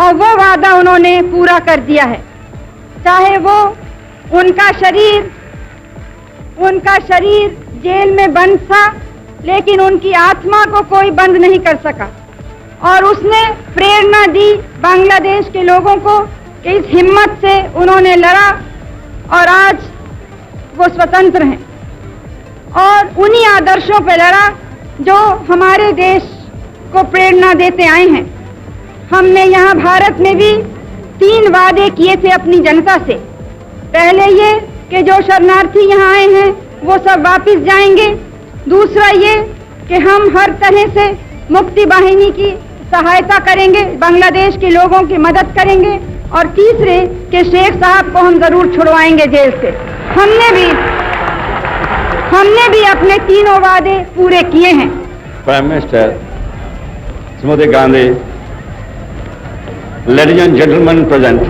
और वो वादा उन्होंने पूरा कर दिया है। चाहे वो उनका शरीर उनका शरीर जेल में बंद था, लेकिन उनकी आत्मा को कोई बंद नहीं कर सका। और उसने प्रेरणा दी बांग्लादेश के लोगों को कि इस हिम्मत से उन्होंने लड़ा और आज वो स्वतंत्र हैं। और उन्हीं आदर्शों पर लड़ा जो हमारे देश को प्रेरणा देते आए हैं। हमने यहाँ भारत में भी तीन वादे किए थे अपनी जनता से। पहले ये कि जो शरणार्थी यहाँ आए हैं वो सब वापस जाएँगे। दूसरा ये कि हम हर तरह से मुक्ति वाहिनी की सहायता करेंगे बांग्लादेश के लोगों की मदद करेंगे और तीसरे कि शेख साहब को हम ज़रूर छुड़वाएँगे जेल से। हमने भी हमने भी अपने तीनों वादे पूरे किए हैं। Prime minister Srimati Gandhi, ladies and gentlemen present,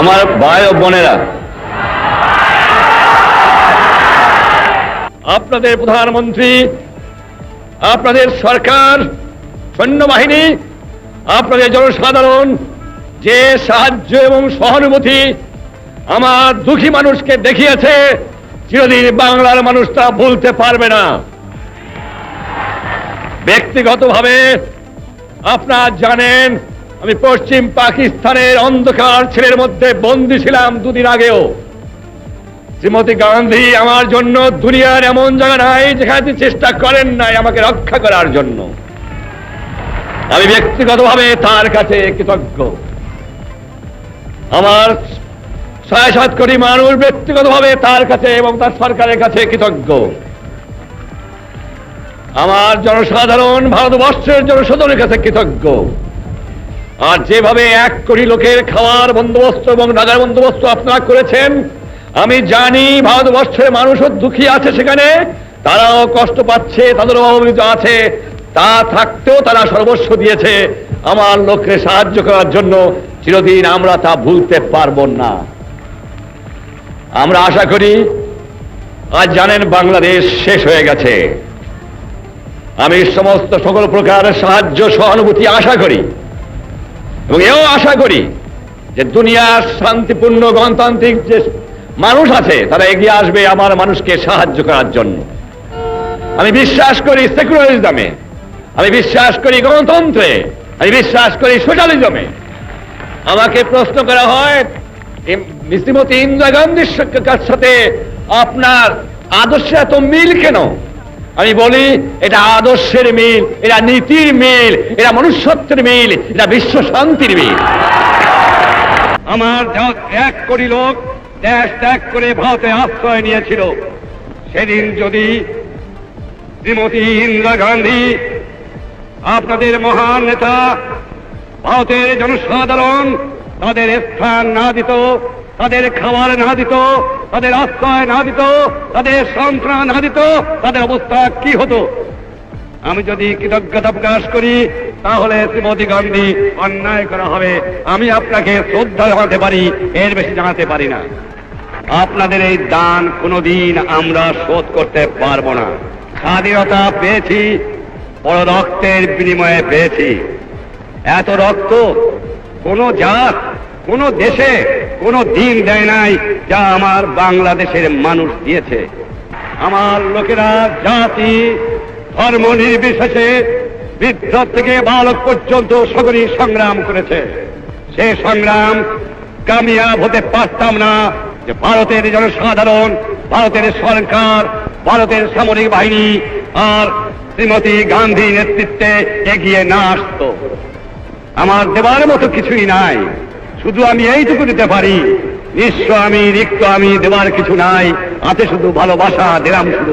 আমার ভাই ও বোনেরা আপনাদের প্রধানমন্ত্রী আপনাদের সরকার সৈন্যবাহিনী আপনাদের জনসাধারণ যে সাহায্য এবং সহানুভূতি আমার দুঃখী মানুষকে দেখিয়েছে, চিরদিন বাংলার মানুষ তা ভুলতে পারবে না। ব্যক্তিগতভাবে আপনারা জানেন, আমি পশ্চিম পাকিস্তানের অন্ধকার ছেলের মধ্যে বন্দী ছিলাম দুদিন আগেও। শ্রীমতী গান্ধী আমার জন্য দুনিয়ার এমন জায়গা নাই যেখানে চেষ্টা করেন নাই আমাকে রক্ষা করার জন্য। আমি ব্যক্তিগতভাবে তার কাছে কৃতজ্ঞ। আমার ছয় সাত কোটি মানুষ ব্যক্তিগতভাবে তার কাছে এবং তার সরকারের কাছে কৃতজ্ঞ। আমার জনসাধারণ ভারতবর্ষের জনসাধারণের কাছে কৃতজ্ঞ। আর যেভাবে এক কোটি লোকের খাওয়ার বন্দোবস্ত এবং রাজার বন্দোবস্ত আপনারা করেছেন, আমি জানি ভারতবর্ষের মানুষও দুঃখী আছে সেখানে, তারাও কষ্ট পাচ্ছে, তাদের অবহিত আছে, তা থাকতেও তারা সর্বস্ব দিয়েছে। আমার লোককে সাহায্য করার জন্য চিরদিন আমরা তা ভুলতে পারব না। আমরা আশা করি, আজ জানেন বাংলাদেশ শেষ হয়ে গেছে। আমি সমস্ত সকল প্রকার সাহায্য সহানুভূতি আশা করি এবং এও আশা করি যে দুনিয়ার শান্তিপূর্ণ গণতান্ত্রিক যে মানুষ আছে, তারা এগিয়ে আসবে আমার মানুষকে সাহায্য করার জন্য। আমি বিশ্বাস করি সেকুলারিজমে, আমি বিশ্বাস করি গণতন্ত্রে, আমি বিশ্বাস করি সোশ্যালিজমে। আমাকে প্রশ্ন করা হয় শ্রীমতী ইন্দিরা গান্ধীর সাথে আপনার আদর্শে এত মিল কেন? আমি বলি, এটা আদর্শের মিল, এটা নীতির মিল, এটা মনুষ্যত্বের মিল, এটা বিশ্ব শান্তির মিল। আমার এক কোটি লোক দেশ ত্যাগ করে ভারতে আশ্রয় নিয়েছিল। সেদিন যদি শ্রীমতী ইন্দিরা গান্ধী আপনাদের মহান নেতা ভারতের জনসাধারণ, তাদের স্থান না দিত, তাদের খাবার না দিত, তাদের আশ্রয় না দিত, তাদের সন্ত্রাণ না দিত, তাদের অবস্থা কি হতো? আমি যদি কৃতজ্ঞতা প্রকাশ করি, তাহলে শ্রীমতী গান্ধী অন্যায় করা হবে। আমি আপনাকে শ্রদ্ধা জানাতে পারি, এর বেশি জানাতে পারি না। আপনাদের এই দান কোনোদিন আমরা শোধ করতে পারব না। স্বাধীনতা পেয়েছি বড় রক্তের বিনিময়ে পেয়েছি। এত রক্ত কোন জাত, কোন দেশে কোন দিন দেয় নাই যা আমার বাংলাদেশের মানুষ দিয়েছে। আমার লোকেরা জাতি, ধর্ম নির্বিশেষে বৃদ্ধ থেকে বালক পর্যন্ত সকলেই সংগ্রাম করেছে। সে সংগ্রাম কামিয়াব হতে পারতাম না যে ভারতের জনসাধারণ, ভারতের সরকার, ভারতের সামরিক বাহিনী আর শ্রীমতী গান্ধী নেতৃত্বে এগিয়ে না আসতো। আমার দেবার মতো কিছুই নাই। শুধু আমি এইটুকু দিতে পারি। নিঃস্ব আমি, রিক্ত আমি, দেবার কিছু নাই। আছে শুধু ভালোবাসা, দিলাম শুধু।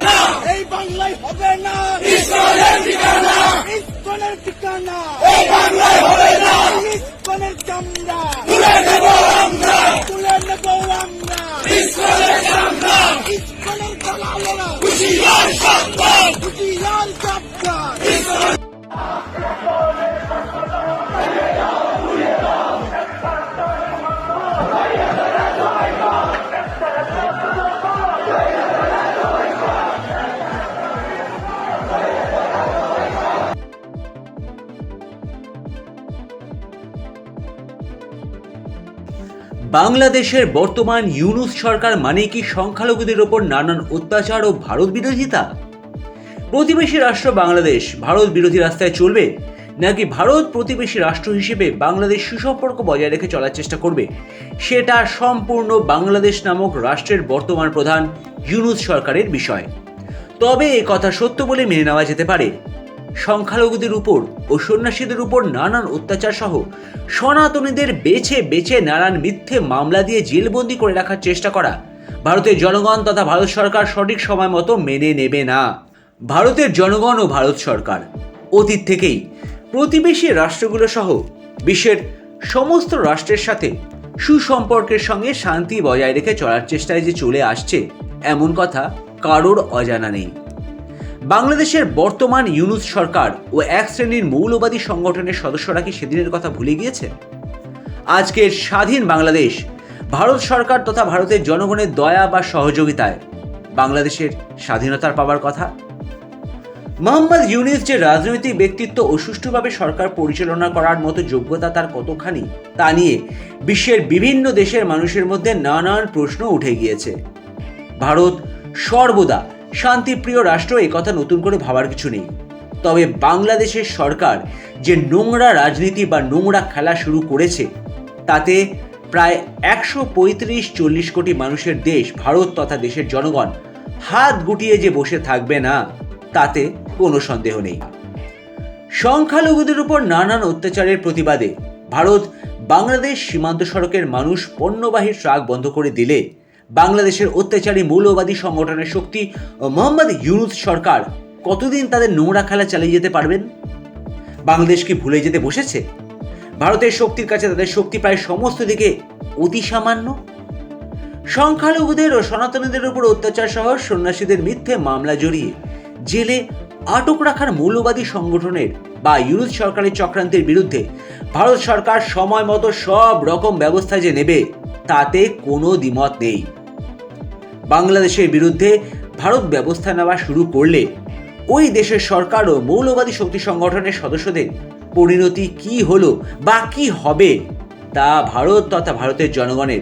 বাংলাদেশের বর্তমান ইউনুস সরকার মানে কি সংখ্যালঘুদের ওপর নানান অত্যাচার ও ভারত বিরোধিতা? প্রতিবেশী রাষ্ট্র বাংলাদেশ, ভারত বিরোধী রাস্তায় চলবে? নাকি ভারত প্রতিবেশী রাষ্ট্র হিসেবে বাংলাদেশ সুসম্পর্ক বজায় রেখে চলার চেষ্টা করবে? সেটা সম্পূর্ণ বাংলাদেশ নামক রাষ্ট্রের বর্তমান প্রধান ইউনুস সরকারের বিষয়। তবে এ কথা সত্য বলে মেনে নেওয়া যেতে পারে। সংখ্যালঘুদের উপর ও সন্ন্যাসীদের উপর নানান অত্যাচার সহ সনাতনীদের বেছে বেছে নানান মিথ্যে মামলা দিয়ে জেলবন্দি করে রাখার চেষ্টা করা ভারতের জনগণ তথা ভারত সরকার সঠিক সময় মতো মেনে নেবে না। ভারতের জনগণ ও ভারত সরকার অতীত থেকেই প্রতিবেশী রাষ্ট্রগুলো সহ বিশ্বের সমস্ত রাষ্ট্রের সাথে সুসম্পর্কের সঙ্গে শান্তি বজায় রেখে চলার চেষ্টায় যে চলে আসছে, এমন কথা কারোর অজানা নেই। বাংলাদেশের বর্তমান ইউনুস সরকার ও এক শ্রেণির মৌলবাদী সংগঠনের সদস্যরা কি সেদিনের কথা ভুলে গিয়েছে? আজকের স্বাধীন বাংলাদেশ, ভারত সরকার তথা ভারতের জনগণের দয়া বা সহযোগিতায় বাংলাদেশের স্বাধীনতার পাওয়ার কথা? মোহাম্মদ ইউনিস যে রাজনৈতিক ব্যক্তিত্ব ও সুষ্ঠুভাবে সরকার পরিচালনা করার মতো যোগ্যতা তার কতখানি, তা নিয়ে বিশ্বের বিভিন্ন দেশের মানুষের মধ্যে নানান প্রশ্ন উঠে গিয়েছে। ভারত সর্বদা শান্তিপ্রিয় রাষ্ট্র কথা নতুন করে ভাবার কিছু নেই। তবে বাংলাদেশের সরকার যে নোংরা রাজনীতি বা নোংরা খেলা শুরু করেছে, তাতে প্রায় একশো পঁয়ত্রিশ চল্লিশ কোটি মানুষের দেশ, ভারত তথা দেশের জনগণ হাত গুটিয়ে যে বসে থাকবে না, তাতে কোনো সন্দেহ নেই। সংখ্যালঘুদের উপর নানান অত্যাচারের প্রতিবাদে ভারত বাংলাদেশ সীমান্ত সড়কের মানুষ পণ্যবাহী ট্রাক বন্ধ করে দিলে বাংলাদেশের অত্যাচারী মৌলবাদী সংগঠনের শক্তি মোহাম্মদ ইউনুস সরকার কতদিন তাদের নোংরা খেলা চালিয়ে যেতে পারবেন? বাংলাদেশ কি ভুলে যেতে বসেছে? ভারতের শক্তির কাছে তাদের শক্তি প্রায় সমস্ত দিকে অতি সামান্য? সংখ্যালঘুদের ও সনাতনীদের উপর অত্যাচার সহ সন্ন্যাসীদের মিথ্যে মামলা জড়িয়ে জেলে আটক রাখার মৌলবাদী সংগঠনের বা ইউনুস সরকারের চক্রান্তের বিরুদ্ধে ভারত সরকার সময় মতো সব রকম ব্যবস্থা যে নেবে, তাতে কোনো দ্বিমত নেই। বাংলাদেশের বিরুদ্ধে ভারত ব্যবস্থা নেওয়া শুরু করলে ওই দেশের সরকার ও মৌলবাদী শক্তি সংগঠনের সদস্যদের পরিণতি কি হলো বা কি হবে তা ভারত তথা ভারতের জনগণের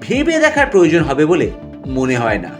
ভেবে দেখার প্রয়োজন হবে বলে মনে হয় না।